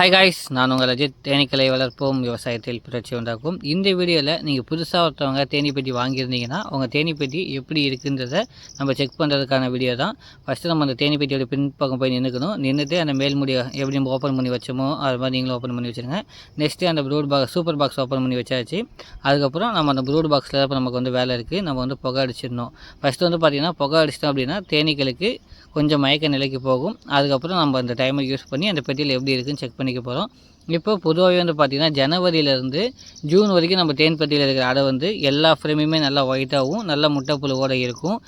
Hi guys நான் உங்கள் அஜித். தேனீக்களை வளர்ப்போம் விவசாயத்தில் புரட்சி உண்டாக்கும். இந்த வீடியோவில் நீங்கள் புதுசாக ஒருத்தவங்க தேனீப்பெட்டி வாங்கியிருந்தீங்கன்னா உங்கள் தேனீப்பெட்டி எப்படி இருக்குன்றதை நம்ம செக் பண்ணுறதுக்கான வீடியோ தான். ஃபஸ்ட்டு நம்ம அந்த தேனி பின்பக்கம் போய் நின்றுக்கணும் நின்றுட்டு அந்த மேல்முடியை எப்படி நம்ம ஓப்பன் பண்ணி வச்சோமோ அது மாதிரி நீங்களும் ஓப்பன் பண்ணி வச்சுருங்க. நெக்ஸ்ட்டு அந்த fruit box super box open பண்ணி வச்சாச்சு. அதுக்கப்புறம் நம்ம அந்த ப்ரூட் பாக்ஸில் இப்போ நமக்கு வந்து வேலை இருக்குது நம்ம வந்து புகை அடிச்சிடணும். ஃபஸ்ட்டு வந்து பார்த்திங்கன்னா புகை அடிச்சிட்டோம் அப்படின்னா தேனீக்களுக்கு கொஞ்சம் மயக்க நிலைக்கு போகும். அதுக்கப்புறம் நம்ம அந்த டைமை யூஸ் பண்ணி அந்த பெட்டியில் எப்படி இருக்குன்னு செக் பண்ணி பண்ணிக்க போகிறோம் இப்போ பொதுவாகவே வந்து பார்த்திங்கன்னா ஜனவரியிலேருந்து ஜூன் வரைக்கும் நம்ம தேன்பட்டியில் இருக்கிற அடை வந்து எல்லா ஃப்ரேமுமே நல்லா ஒயிட்டாகவும் நல்ல முட்டைப்புழுவோடு இருக்கும்.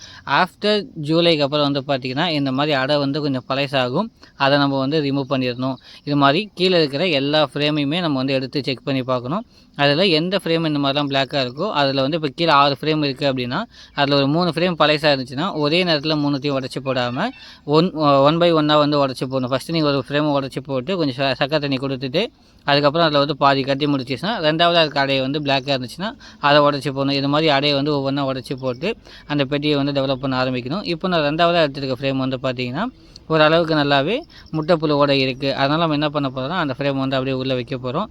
ஆஃப்டர் ஜூலைக்கு அப்புறம் வந்து பார்த்திங்கன்னா இந்த மாதிரி அடை வந்து கொஞ்சம் பழசாகும். அதை நம்ம வந்து ரிமூவ் பண்ணிடணும். இது மாதிரி கீழே இருக்கிற எல்லா ஃப்ரேமையுமே நம்ம வந்து எடுத்து செக் பண்ணி பார்க்கணும். அதில் எந்த ஃப்ரேம் இந்த மாதிரிலாம் பிளாக்காக இருக்கோ அதில் வந்து இப்போ கீழே ஆறு ஃப்ரேம் இருக்குது அப்படின்னா அதில் ஒரு மூணு ஃப்ரேம் பழசாக இருந்துச்சுன்னா ஒரே நேரத்தில் மூணுத்தையும் உடச்சி போடாமல் ஒன் ஒன் பை ஒன்னாக வந்து உடச்சி போடணும். ஃபஸ்ட்டு நீங்கள் ஒரு ஃப்ரேம் உடச்சி போட்டு கொஞ்சம் சக்கரை தண்ணி கொடுத்துட்டு அதுக்கப்புறம் அதில் வந்து பாதி கட்டி முடிச்சிச்சுன்னா ரெண்டாவது அதுக்கு அடையை வந்து பிளாக்காக இருந்துச்சுன்னா அதை உடச்சி போடணும். இது மாதிரி அடையை வந்து ஒவ்வொன்றா உடச்சி போட்டு அந்த பெட்டியை வந்து டெவலப் பண்ண ஆரம்பிக்கணும். இப்போ நான் ரெண்டாவதாக எடுத்துருக்க ஃப்ரேம் வந்து பார்த்திங்கன்னா ஓரளவுக்கு நல்லாவே முட்டைப்புழுவோட இருக்குது அதனால் நம்ம என்ன பண்ண போகிறோம் அந்த ஃப்ரேம் வந்து அப்படியே உள்ளே வைக்க போகிறோம்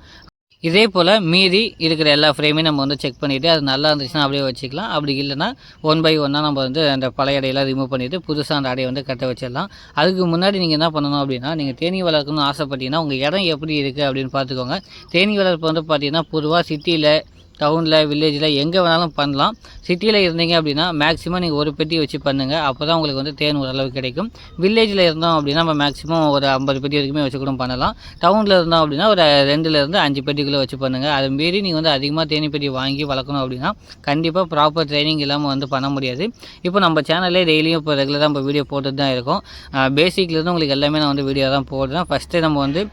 இதே போல் மீதி இருக்கிற எல்லா ஃப்ரேமையும் நம்ம வந்து செக் பண்ணிவிட்டு அது நல்லா இருந்துச்சுன்னா அப்படியே வச்சுக்கலாம். அப்படி இல்லைனா ஒன் பை ஒன்னாக நம்ம வந்து அந்த பழைய அடையெல்லாம் ரிமூவ் பண்ணிவிட்டு புதுசாக அந்த அடையை வந்து கட்ட வச்சிடலாம். அதுக்கு முன்னாடி நீங்கள் என்ன பண்ணணும் அப்படின்னா நீங்கள் தேனி வளர்க்கணும்னு ஆசைப்பட்டீங்கன்னா உங்கள் இடம் எப்படி இருக்குது அப்படின்னு பார்த்துக்கோங்க. தேனி வளர்ப்பு வந்து பார்த்தீங்கன்னா பொதுவாக சிட்டியில் டவுனில் வில்லேஜில் எங்கே வேணாலும் பண்ணலாம். சிட்டியில் இருந்தீங்க அப்படின்னா மேக்ஸிமம் நீங்கள் ஒரு பெட்டி வச்சு பண்ணுங்கள் அப்போ தான் உங்களுக்கு வந்து தேன் ஓரளவு கிடைக்கும். வில்லேஜில் இருந்தோம் அப்படின்னா நம்ம மேக்ஸிமம் ஒரு ஐம்பது பெட்டி வரைக்குமே வச்சு கூட பண்ணலாம். டவுனில் இருந்தோம் அப்படின்னா ஒரு ரெண்டுலேருந்து அஞ்சு பெட்டிக்குள்ளே வச்சு பண்ணுங்கள் அது மீறி நீங்கள் வந்து அதிகமாக தேனி பெட்டி வாங்கி வளர்க்கணும் அப்படின்னா கண்டிப்பாக ப்ராப்பர் ட்ரைனிங் இல்லாமல் வந்து பண்ண முடியாது. இப்போ நம்ம சேனல்லே டெய்லியும் இப்போ ரெகுலராக நம்ம வீடியோ போட்டு தான் இருக்கோம். பேசிக்லேருந்து உங்களுக்கு எல்லாமே நான் வந்து வீடியோ தான் போடுறேன். ஃபஸ்ட்டு நம்ம வந்து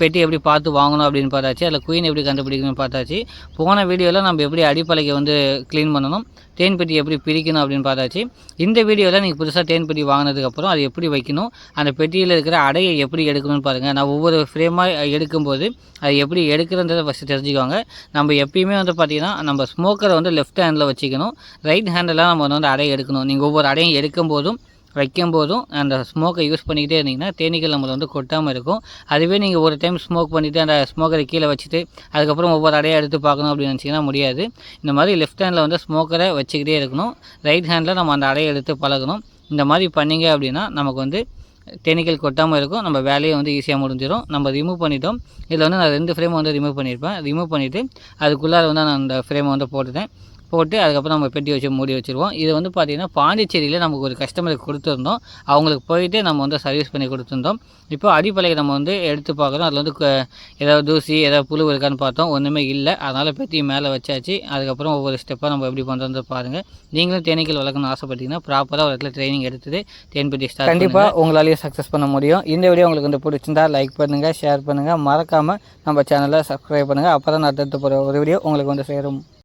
பெட்டி எப்படி பார்த்து வாங்கணும் அப்படின்னு பார்த்தாச்சு. அதில் குயின் எப்படி கண்டுபிடிக்கணும்னு பார்த்தாச்சு. போன போன வீடியோவில் நம்ம எப்படி அடிப்பலைக்கு வந்து க்ளீன் பண்ணணும் தேன் பெட்டி எப்படி பிரிக்கணும் அப்படின்னு பார்த்தாச்சு. இந்த வீடியோவில் நீங்கள் புதுசாக தேன் பெட்டி வாங்கினதுக்கப்புறம் அது எப்படி வைக்கணும் அந்த பெட்டியில் இருக்கிற அடையை எப்படி எடுக்கணும்னு பாருங்கள் நான் ஒவ்வொரு ஃப்ரேமாக எடுக்கும்போது அது எப்படி எடுக்கிறன்றதை ஃபஸ்ட்டு தெரிஞ்சுக்கோங்க. நம்ம எப்பயுமே வந்து பார்த்திங்கன்னா நம்ம ஸ்மோக்கரை வந்து லெஃப்ட் ஹேண்டில் வச்சுக்கணும். ரைட் ஹேண்டில் நம்ம வந்து அடையை எடுக்கணும். நீங்கள் ஒவ்வொரு அடையும் எடுக்கும்போதும் வைக்கும் போதும் அந்த ஸ்மோக்கை யூஸ் பண்ணிக்கிட்டே இருந்தீங்கன்னா தேனீக்கள் நம்மளை வந்து கொட்டாமல் இருக்கும். அதுவே நீங்கள் ஒரு டைம் ஸ்மோக் பண்ணிவிட்டு அந்த ஸ்மோக்கரை கீழே வச்சுட்டு அதுக்கப்புறம் ஒவ்வொரு அடையாக எடுத்து பார்க்கணும் அப்படின்னு நினச்சிங்கன்னா முடியாது. இந்த மாதிரி லெஃப்ட் ஹேண்டில் வந்து ஸ்மோக்கரை வச்சுக்கிட்டே இருக்கணும். ரைட் ஹேண்டில் நம்ம அந்த அடையை எடுத்து பழகணும். இந்த மாதிரி பண்ணிங்க அப்படின்னா நமக்கு வந்து தேனீக்கள் கொட்டாமல் இருக்கும். நம்ம வேலையை வந்து ஈஸியாக முடிஞ்சிடும் நம்ம ரிமூவ் பண்ணிட்டோம். இதில் வந்து நான் ரெண்டு ஃப்ரேம் வந்து ரிமூவ் பண்ணியிருப்பேன் ரிமூவ் பண்ணிவிட்டு அதுக்குள்ளார வந்து நான் அந்த ஃப்ரேமை வந்து போட்டுட்டேன். போட்டு அதுக்கப்புறம் நம்ம பெட்டி வச்சு மூடி வச்சுருவோம். இது வந்து பார்த்திங்கன்னா பாண்டிச்சேரியில் நமக்கு ஒரு கஸ்டமருக்கு கொடுத்துருந்தோம். அவங்களுக்கு போயிட்டு நம்ம வந்து சர்வீஸ் பண்ணி கொடுத்துருந்தோம். இப்போ அடிப்பலையை நம்ம வந்து எடுத்து பார்க்குறோம் அதில் வந்து ஏதாவது தூசி ஏதாவது புழு இருக்கான்னு பார்த்தோம். ஒன்றுமே இல்லை. அதனால் பெட்டி மேலே வச்சாச்சு. அதுக்கப்புறம் ஒவ்வொரு ஸ்டெப்பாக நம்ம எப்படி பண்ணுறது பாருங்கள் நீங்களும் தேனீக்கள் வளர்க்கணும்னு ஆசைப்பட்டீங்கன்னா ப்ராப்பராக ஒரு இடத்துல ட்ரைனிங் எடுத்துட்டு தேன் பெட்டி ஸ்டார்ட் கண்டிப்பாக உங்களாலேயே சக்ஸஸ் பண்ண முடியும். இந்த வீடியோ உங்களுக்கு வந்து பிடிச்சிருந்தா லைக் பண்ணுங்கள் ஷேர் பண்ணுங்கள் மறக்காமல் நம்ம சேனலை சப்ஸ்கிரைப் பண்ணுங்கள் அப்போ தான் நான் அடுத்த போகிற ஒரு வீடியோ உங்களுக்கு வந்து சேரும்.